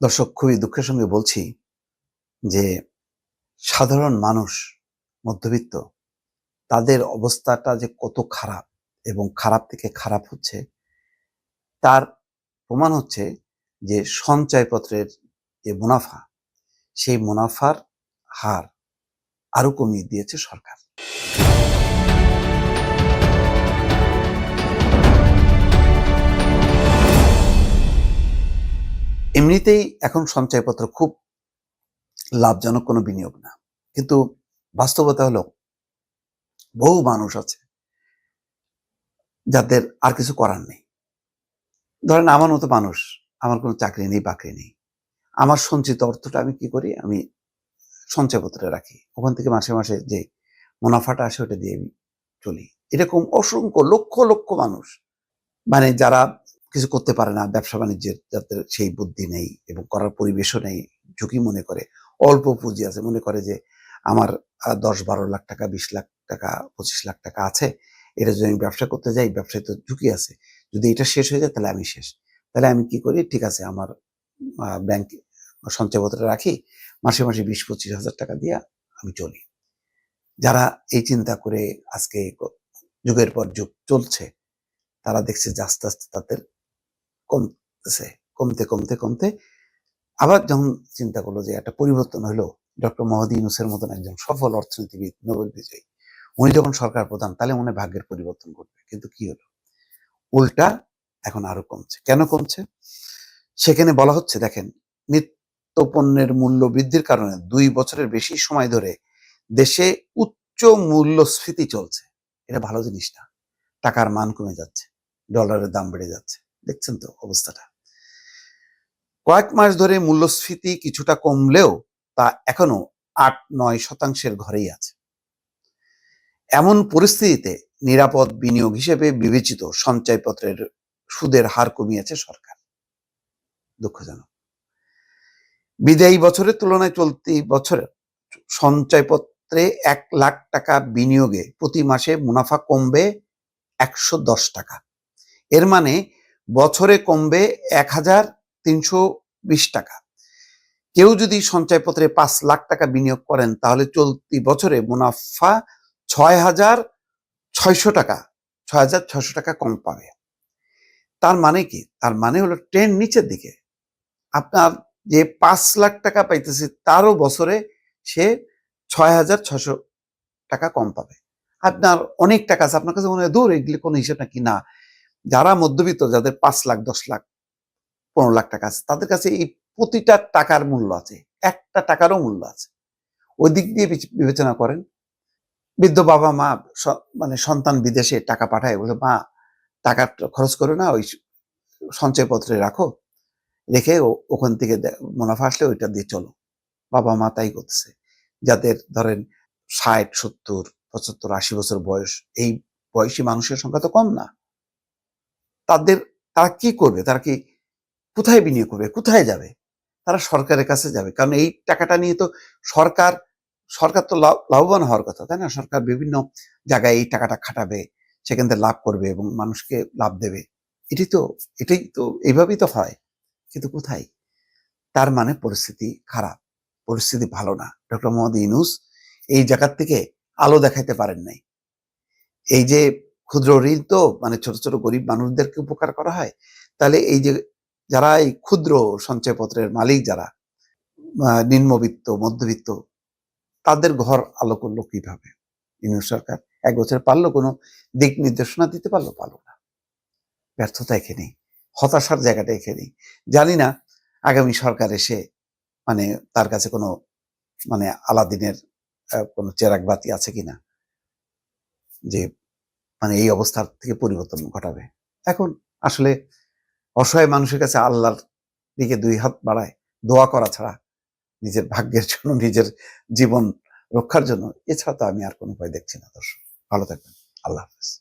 দর্শক, খুবই দুঃখের সঙ্গে বলছি যে সাধারণ মানুষ, মধ্যবিত্ত, তাদের অবস্থাটা যে কত খারাপ এবং খারাপ থেকে খারাপ হচ্ছে, তার প্রমাণ হচ্ছে যে সঞ্চয়পত্রের যে মুনাফা, সেই মুনাফার হার আরও কমিয়ে দিয়েছে সরকার। এমনিতেই এখন সঞ্চয়পত্র খুব লাভজনক কোনো বিনিয়োগ না। কিন্তু বাস্তবতা হলো, বহু মানুষ আছে যাদের আর কিছু করার নেই। ধরেন আমার মতো মানুষ, আমার কোনো চাকরি নেই, বাকরি নেই। আমার সঞ্চিত অর্থটা আমি কি করি? আমি সঞ্চয়পত্রে রাখি। ওখান থেকে মাসে মাসে যে মুনাফাটা আসে, ওটা দিয়ে আমি চলি। এরকম অসংখ্য লক্ষ লক্ষ মানুষ মানে যারা কিছু করতে পারে না। ব্যবসা বাণিজ্যের যাদের সেই বুদ্ধি নেই এবং করার পরিবেশও নেই, ঝুঁকি মনে করে। অল্প পুঁজি আছে। মনে করে যে আমার দশ বারো লাখ টাকা, বিশ লাখ টাকা, পঁচিশ লাখ টাকা আছে। এটা যদি আমি ব্যবসা করতে যাই, ব্যবসায় তো ঝুঁকি আছে। যদি এটা শেষ হয়ে যায়, তাহলে আমি শেষ। তাহলে আমি কি করি? ঠিক আছে, আমার ব্যাংক সঞ্চয়পত্রে রাখি। মাসে মাসে বিশ পঁচিশ হাজার টাকা দিয়ে আমি চলি। যারা এই চিন্তা করে আজকে যুগের পর যুগ চলছে, তারা দেখছে যে আস্তে আস্তে তাদের কমতেছে কমতে কমতে কমতে আবার যখন চিন্তা করল যে একটা পরিবর্তন হলো, ডক্টর ইউনুসের মতন একজন সফল অর্থনীতিবিদ, নোবেল বিজয়ী, উনি যখন সরকার প্রধান, তাহলে মনে ভাগ্যের পরিবর্তন ঘটবে। কিন্তু কি হলো? উল্টা এখন আরও কমছে। কেন কমছে? সেখানে বলা হচ্ছে, দেখেন নিত্য পণ্যের মূল্য বৃদ্ধির কারণে দুই বছরের বেশি সময় ধরে দেশে উচ্চ মূল্যস্ফীতি চলছে। এটা ভালো জিনিস না। টাকার মান কমে যাচ্ছে, ডলারের দাম বেড়ে যাচ্ছে। দেখছেন তো অবস্থাটা। কয়েক মাস ধরে মূল্যস্ফীতি কিছুটা কমলেও তা এখনও আট নয় শতাংশের ঘরেই আছে। এমন পরিস্থিতিতে নিরাপদ বিনিয়োগ হিসেবে বিবেচিত সঞ্চয়পত্রের সুদের হার কমিয়েছে সরকার। দুঃখজনক। বিদায়ী বছরের তুলনায় চলতি বছরে সঞ্চয়পত্রে এক লাখ টাকা বিনিয়োগে প্রতি মাসে মুনাফা কমবে একশো দশ টাকা। এর মানে বছরে কমবে এক হাজার তিনশো বিশ টাকা। কেউ যদি সঞ্চয়পত্রে পাঁচ লাখ টাকা বিনিয়োগ করেন, তাহলে চলতি বছরে মুনাফা ছয় হাজার ছয়শো টাকা, ছয় হাজার ছয়শো টাকা কম পাবে। তার মানে কি? তার মানে হলো ট্রেন নিচের দিকে। আপনার যে পাঁচ লাখ টাকা পাইতেছে, তারও বছরে সে ছয় হাজার ছশো টাকা কম পাবে। আপনার অনেক টাকা আছে, আপনার কাছে মনে হয় দূর, এগুলি কোনো হিসেব নাকি? না। যারা মধ্যবিত্ত, যাদের পাঁচ লাখ, দশ লাখ, পনেরো লাখ টাকা আছে, তাদের কাছে এই প্রতিটা টাকার মূল্য আছে। একটা টাকারও মূল্য আছে। ওই দিক দিয়ে বিবেচনা করেন, বৃদ্ধ বাবা মা মানে সন্তান বিদেশে টাকা পাঠায় বলে, মা, টাকা খরচ করে না, ওই সঞ্চয়পত্রে রাখো, রেখে ওখান থেকে মুনাফা আসলে ওইটা দিয়ে চলো। বাবা মা তাই করতেছে। যাদের ধরেন ষাট, সত্তর, পঁচাত্তর, আশি বছর বয়স, এই বয়সী মানুষের সংখ্যা তো কম না। তাদের, তারা কি করবে? তারা কি কোথায় বিনিয়োগ করবে? কোথায় যাবে? তারা সরকারের কাছে যাবে। কারণ এই টাকাটা নিয়ে তো সরকার সরকার তো লাভ- লাভবান হওয়ার কথা, তাই না? সরকার বিভিন্ন জায়গায় এই টাকাটা খাটাবে, সেখান থেকে লাভ করবে এবং মানুষকে লাভ দেবে। এটি তো, এটাই তো, এইভাবেই তো হয়। কিন্তু কোথায়? তার মানে পরিস্থিতি খারাপ। পরিস্থিতি ভালো না। ডক্টর মোহাম্মদ ইউনুস এই জায়গার থেকে আলো দেখাইতে পারেন নাই। এই যে ক্ষুদ্র ঋণ তো মানে ছোট ছোট গরিব মানুষদেরকে উপকার করা হয়। তাহলে এই যে যারা এই ক্ষুদ্র সঞ্চয়পত্রের মালিক যারা নিম্নবিত্ত, মধ্যবিত্ত, তাদের ঘর আলো করল কীভাবে? ইউনুস সরকার এক বছর পারল কোনো দিক নির্দেশনা দিতে পারল? পারল না। ব্যর্থতা এখানেই হতাশার জায়গাটা এখানেই জানি না আগামী সরকার এসে মানে তার কাছে কোনো মানে আলাদিনের কোনো চেরাগ বাতি আছে কিনা? যে মানে এই অবস্থার থেকে পরিবর্তন ঘটাবে। এখন আসলে অসহায় মানুষের কাছে আল্লাহর দিকে দুই হাত বাড়ায়, দোয়া করা ছাড়া নিজের ভাগ্যের জন্য, নিজের জীবন রক্ষার জন্য, এছাড়া তো আমি আর কোনো উপায় দেখছি না, দর্শক। ভালো থাকবেন। আল্লাহ হাফেজ।